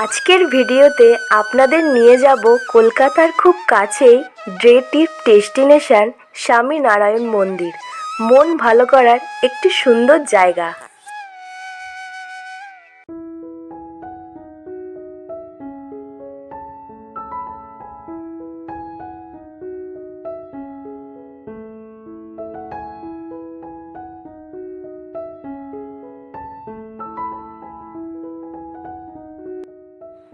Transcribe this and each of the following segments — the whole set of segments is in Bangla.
আজকের ভিডিওতে আপনাদের নিয়ে যাব কলকাতার খুব কাছেই ড্রে টিপ ডেস্টিনেশন স্বামী নারায়ণ মন্দির। মন ভালো করার একটি সুন্দর জায়গা।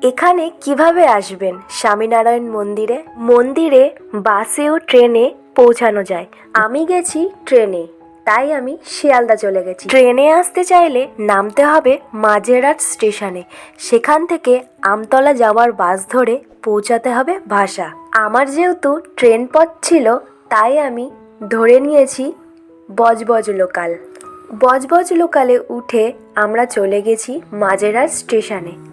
এখানে কীভাবে আসবেন? স্বামীনারায়ণ মন্দিরে মন্দিরে বাসে ও ট্রেনে পৌঁছানো যায়। আমি গেছি ট্রেনে, তাই আমি শিয়ালদা চলে গেছি। ট্রেনে আসতে চাইলে নামতে হবে মাঝেরহাট স্টেশনে। সেখান থেকে আমতলা যাওয়ার বাস ধরে পৌঁছাতে হবে ভাষা। আমার যেহেতু ট্রেন পথ ছিল, তাই আমি ধরে নিয়েছি বজবজ লোকাল। বজবজ লোকালে উঠে আমরা চলে গেছি মাঝেরহাট স্টেশনে।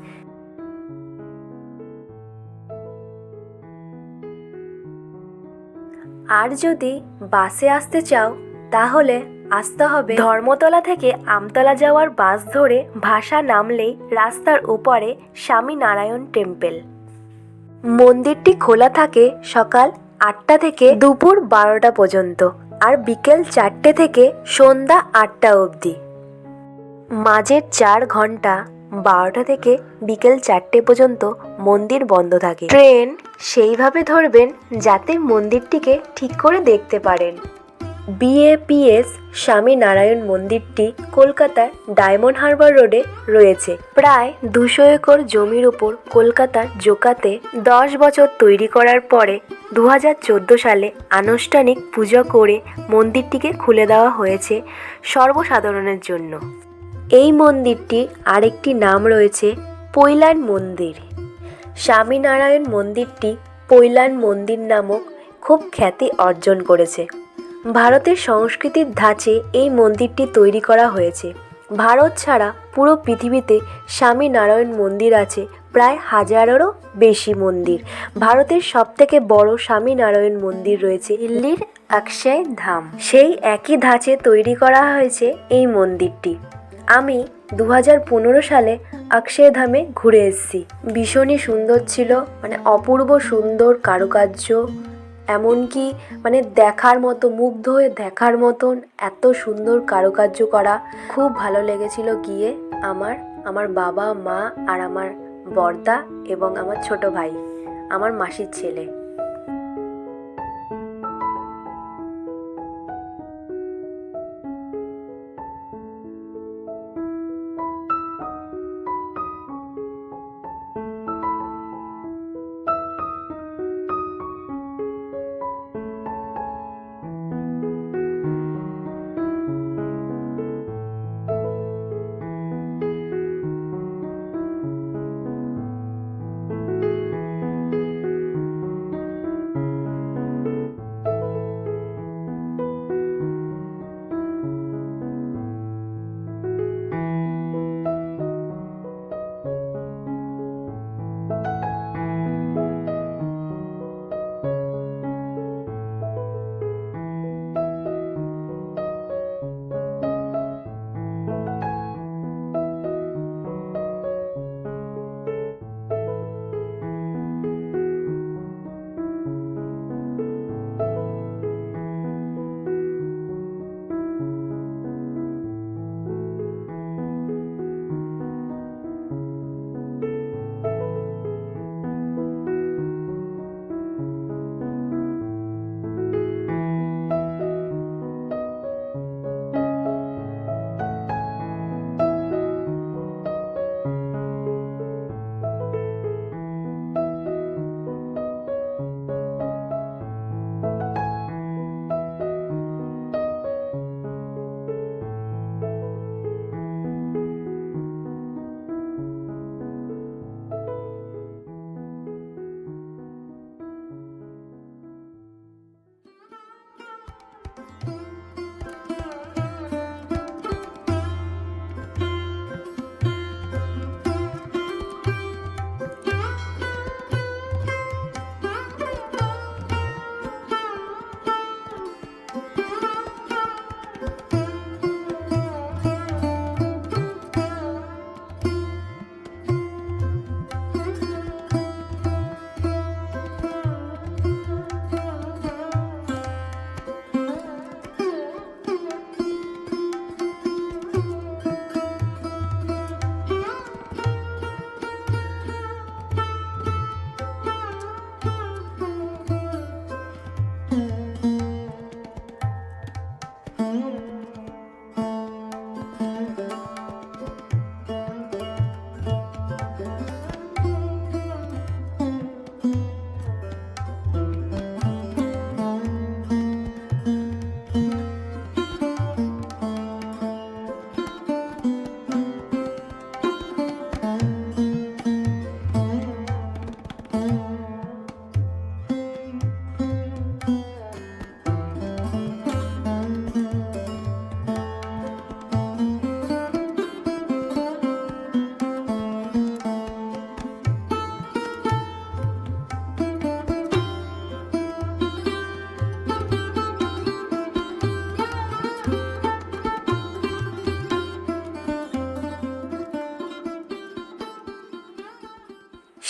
আর যদি বাসে আসতে চাও, তাহলে আসতে হবে ধর্মতলা থেকে আমতলা যাওয়ার বাস ধরে ভাষা নামলেই রাস্তার উপরে স্বামী নারায়ণ টেম্পল। মন্দিরটি খোলা থাকে সকাল আটটা থেকে দুপুর বারোটা পর্যন্ত আর বিকেল চারটে থেকে সন্ধ্যা আটটা অবধি। মাঝের চার ঘণ্টা বারোটা থেকে বিকেল চারটে পর্যন্ত মন্দির বন্ধ থাকে। ট্রেন সেইভাবে ধরবেন যাতে মন্দিরটিকে ঠিক করে দেখতে পারেন। বিএপিএস স্বামী নারায়ণ মন্দিরটি কলকাতার ডায়মন্ড হারবার রোডে রয়েছে। প্রায় দুশো একর জমির উপর কলকাতার জোকাতে দশ বছর তৈরি করার পরে দু হাজার চোদ্দ সালে আনুষ্ঠানিক পূজা করে মন্দিরটিকে খুলে দেওয়া হয়েছে সর্বসাধারণের জন্য। এই মন্দিরটি আরেকটি নাম রয়েছে পৈলান মন্দির। স্বামীনারায়ণ মন্দিরটি পৈলান মন্দির নামক খুব খ্যাতি অর্জন করেছে। ভারতের সংস্কৃতির ধাঁচে এই মন্দিরটি তৈরি করা হয়েছে। ভারত ছাড়া পুরো পৃথিবীতে স্বামীনারায়ণ মন্দির আছে প্রায় হাজারেরও বেশি মন্দির। ভারতের সবথেকে বড় স্বামীনারায়ণ মন্দির রয়েছে দিল্লির অক্ষয় ধাম সেই একই ধাঁচে তৈরি করা হয়েছে এই মন্দিরটি। আমি দু পনেরো সালে অক্ষয় ধামে ঘুরে এসেছি। ভীষণই সুন্দর ছিল মানে অপূর্ব সুন্দর কারুকার্য, এমনকি মানে দেখার মতো, মুগ্ধ হয়ে দেখার মতন এত সুন্দর কারুকার্য করা। খুব ভালো লেগেছিল গিয়ে আমার আমার বাবা, মা আর আমার বর্দা এবং আমার ছোট ভাই, আমার মাসির ছেলে।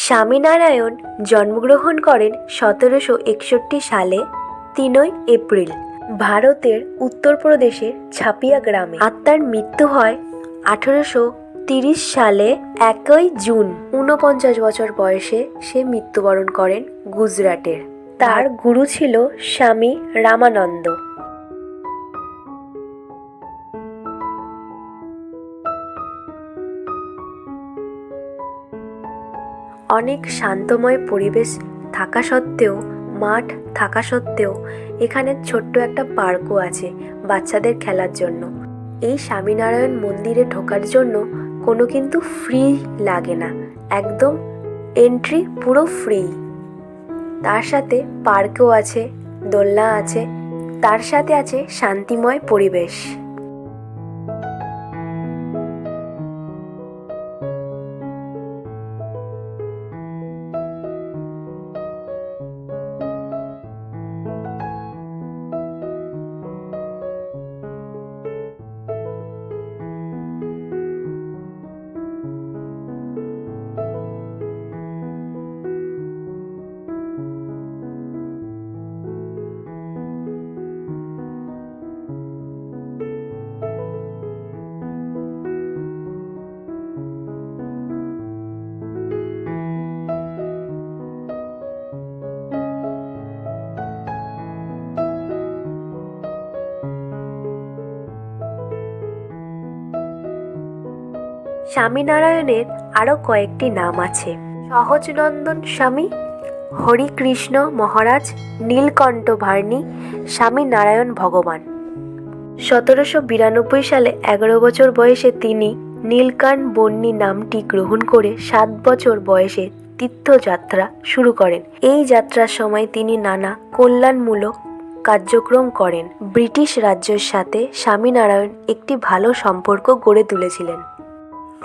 স্বামীনারায়ণ জন্মগ্রহণ করেন সতেরোশো একষট্টি সালে, তিনই এপ্রিল, ভারতের উত্তরপ্রদেশের ছাপিয়া গ্রামে। আর তার মৃত্যু হয় আঠেরোশো তিরিশ সালে, একই জুন। ঊনপঞ্চাশ বছর বয়সে সে মৃত্যুবরণ করেন গুজরাটের। তার গুরু ছিল স্বামী রামানন্দ। অনেক শান্তময় পরিবেশ থাকা সত্ত্বেও, মাঠ থাকা সত্ত্বেও এখানে ছোট্ট একটা পার্কও আছে বাচ্চাদের খেলার জন্য। এই স্বামীনারায়ণ মন্দিরে ঢোকার জন্য কোনো কিন্তু ফ্রি লাগে না, একদম এন্ট্রি পুরো ফ্রি। তার সাথে পার্কও আছে, দোলনা আছে, তার সাথে আছে শান্তিময় পরিবেশ। স্বামীনারায়ণের আরও কয়েকটি নাম আছে। সহজনন্দন স্বামী, হরিকৃষ্ণ মহারাজ, নীলকণ্ঠ ভার্নি, স্বামীনারায়ণ ভগবান। সতেরোশো বিরানব্বই সালে এগারো বছর বয়সে তিনি নীলকান বন্যী নামটি গ্রহণ করে সাত বছর বয়সে তীর্থযাত্রা শুরু করেন। এই যাত্রার সময় তিনি নানা কল্যাণমূলক কার্যক্রম করেন। ব্রিটিশ রাজ্যের সাথে স্বামীনারায়ণ একটি ভালো সম্পর্ক গড়ে তুলেছিলেন।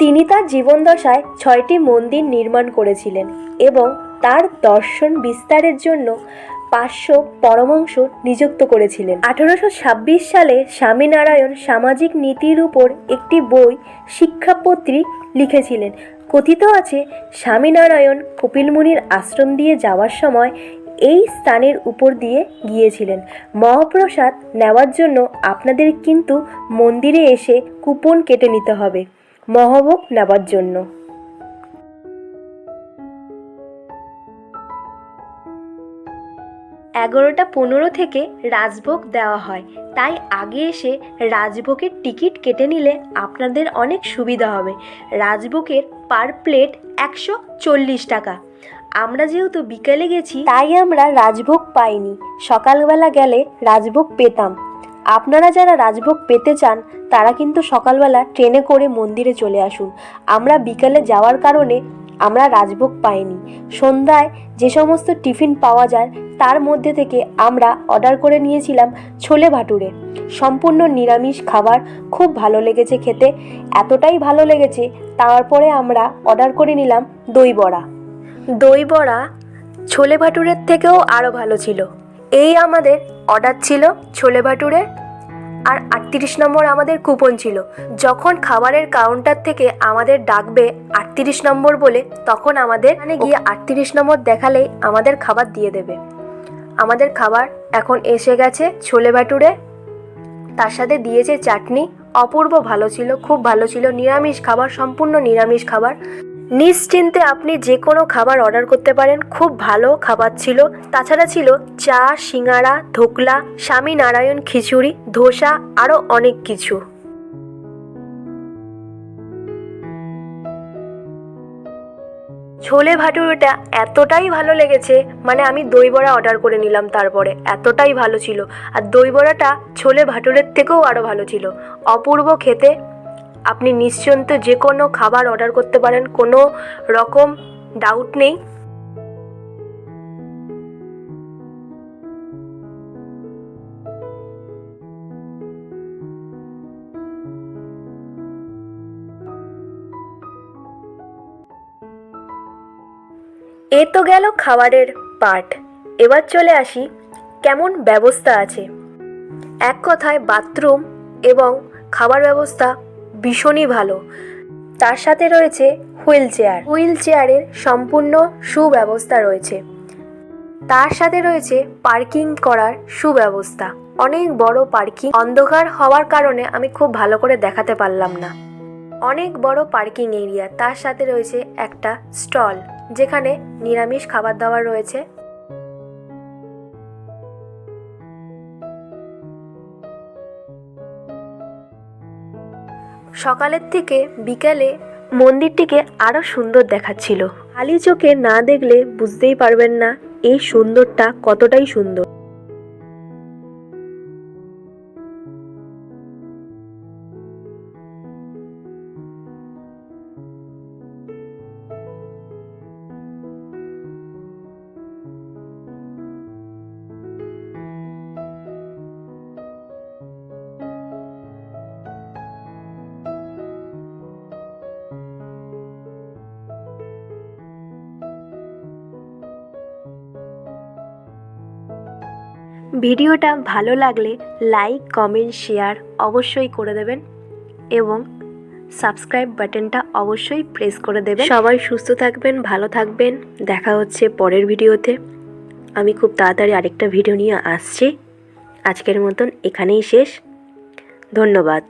তিনি তার জীবনদশায় ছয়টি মন্দির নির্মাণ করেছিলেন এবং তার দর্শন বিস্তারের জন্য পাঁচশো পরমাংশ নিযুক্ত করেছিলেন। আঠারোশো ছাব্বিশ সালে স্বামীনারায়ণ সামাজিক নীতির উপর একটি বই শিক্ষাপত্রী লিখেছিলেন। কথিত আছে, স্বামীনারায়ণ কপিলমুনির আশ্রম দিয়ে যাওয়ার সময় এই স্থানের উপর দিয়ে গিয়েছিলেন। মহাপ্রসাদ নেওয়ার জন্য আপনাদের কিন্তু মন্দিরে এসে কুপন কেটে নিতে হবে। মহাভোগ নেবার জন্য। এগারোটা পনেরো থেকে রাজভোগ দেওয়া হয়। তাই আগে এসে রাজভোগের টিকিট কেটে নিলে আপনাদের অনেক সুবিধা হবে। রাজভোগের পার প্লেট একশো চল্লিশ টাকা। আমরা যেহেতু বিকেলে গেছি, তাই আমরা রাজভোগ পাইনি। সকালবেলা গেলে রাজভোগ পেতাম। আপনারা যারা রাজভোগ পেতে চান, তারা কিন্তু সকালবেলা ট্রেনে করে মন্দিরে চলে আসুন। আমরা বিকালে যাওয়ার কারণে আমরা রাজভোগ পাইনি। সন্ধ্যায় যে সমস্ত টিফিন পাওয়া যায়, তার মধ্যে থেকে আমরা অর্ডার করে নিয়েছিলাম ছোলে ভাটুরে। সম্পূর্ণ নিরামিষ খাবার, খুব ভালো লেগেছে খেতে। এতটাই ভালো লেগেছে, তারপরে আমরা অর্ডার করে নিলাম দই বড়া। দই বড়া ছোলে ভাটুরের থেকেও আরও ভালো ছিল। এই আমাদের অর্ডার ছিল ছোলে ভাটুরে আর আটত্রিশ নম্বর আমাদের কুপন ছিল। যখন খাবারের কাউন্টার থেকে আমাদের ডাকবে আটত্রিশ নম্বর বলে, তখন আমাদের মানে গিয়ে আটত্রিশ নম্বর দেখালেই আমাদের খাবার দিয়ে দেবে। আমাদের খাবার এখন এসে গেছে ছোলে ভাটুরে তার সাথে দিয়েছে চাটনি। অপূর্ব ভালো ছিল, খুব ভালো ছিল। নিরামিষ খাবার, সম্পূর্ণ নিরামিষ খাবার। নিশ্চিন্তে আপনি যে কোনো খাবার অর্ডার করতে পারেন। খুব ভালো খাবার ছিল। তাছাড়া ছিল চা সিঙ্গারা ধোকলা স্বামী নারায়ণ খিচুড়ি, ধোসা আরও অনেক কিছু। ছোলে ভাটুরেটা এতটাই ভালো লেগেছে মানে আমি দই বড়া অর্ডার করে নিলাম তারপরে। এতটাই ভালো ছিল। আর দই বড়াটা ছোলে ভাটুরের থেকেও আরও ভালো ছিল। অপূর্ব খেতে আপনি নিশ্চিন্ত যে কোনো খাবার অর্ডার করতে পারেন, কোনো রকম ডাউট নেই। এ তো গেল খাবারের পার্ট এবার চলে আসি, কেমন ব্যবস্থা আছে? এক কথায় বাথরুম এবং খাবার ব্যবস্থা ভীষণই ভালো। তার সাথে রয়েছে হুইল চেয়ার। হুইল চেয়ারের সম্পূর্ণ সুব্যবস্থা রয়েছে। তার সাথে রয়েছে পার্কিং করার সুব্যবস্থা। অনেক বড় পার্কিং অন্ধকার হওয়ার কারণে আমি খুব ভালো করে দেখাতে পারলাম না। অনেক বড় পার্কিং এরিয়া। তার সাথে রয়েছে একটা স্টল, যেখানে নিরামিষ খাবার দাবার রয়েছে। সকালের থেকে বিকেলে মন্দিরটিকে আরও সুন্দর দেখাচ্ছিল। খালি চোখে না দেখলে বুঝতেই পারবেন না এই সুন্দরটা কতটাই সুন্দর। ভিডিওটা ভালো লাগলে লাইক, কমেন্ট, শেয়ার অবশ্যই করে দেবেন এবং সাবস্ক্রাইব বাটনটা অবশ্যই প্রেস করে দেবেন। সবাই সুস্থ থাকবেন, ভালো থাকবেন। দেখা হচ্ছে পরের ভিডিওতে। আমি খুব তাড়াতাড়ি আরেকটা ভিডিও নিয়ে আসছি। আজকের মতন এখানেই শেষ। ধন্যবাদ।